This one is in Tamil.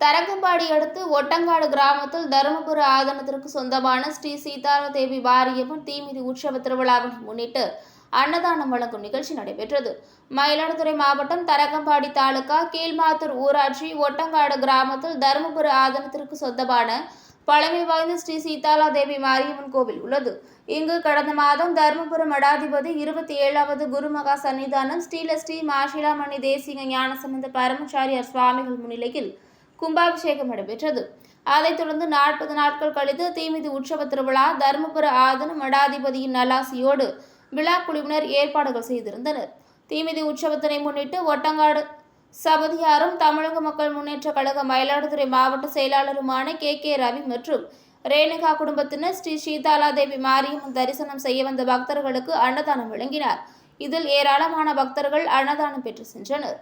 தரங்கம்பாடி அடுத்து ஒட்டங்காடு கிராமத்தில் தருமபுர ஆதனத்திற்கு சொந்தமான ஸ்ரீ சீதாரா தேவி வாரியம்மன் தீமிதி உற்சவ திருவிழாவினை முன்னிட்டு அன்னதானம் வழங்கும் நிகழ்ச்சி நடைபெற்றது. மயிலாடுதுறை மாவட்டம் தரங்கம்பாடி தாலுகா கீழ்மாத்தூர் ஊராட்சி ஒட்டங்காடு கிராமத்தில் தருமபுர ஆதனத்திற்கு சொந்தமான பழமை வாய்ந்த ஸ்ரீ சீதாலா தேவி மாரியம்மன் கோவில் உள்ளது. இங்கு கடந்த மாதம் தருமபுர மடாதிபதி இருபத்தி ஏழாவது குருமகா சன்னிதானம் ஸ்ரீலஸ்ரீ மாஷிலாமணி தேசிக ஞானசம்பந்த பரமச்சாரியார் சுவாமிகள் முன்னிலையில் கும்பாபிஷேகம் நடைபெற்றது. அதைத் தொடர்ந்து நாற்பது நாட்கள் கழித்து தீமிதி உற்சவ திருவிழா தருமபுர ஆதன மடாதிபதியின் நலாசியோடு விழா குழுவினர் ஏற்பாடுகள் செய்திருந்தனர். தீமிதி உற்சவத்தினை முன்னிட்டு ஒட்டங்காடு சபதியாரும் தமிழக மக்கள் முன்னேற்ற கழக மயிலாடுதுறை மாவட்ட செயலாளருமான கே. கே. ரவி மற்றும் ரேணுகா குடும்பத்தினர் ஸ்ரீ சீதாலா தேவி மாரியம்மன் தரிசனம் செய்ய வந்த பக்தர்களுக்கு அன்னதானம் வழங்கினார். இதில் ஏராளமான பக்தர்கள் அன்னதானம் பெற்று சென்றனர்.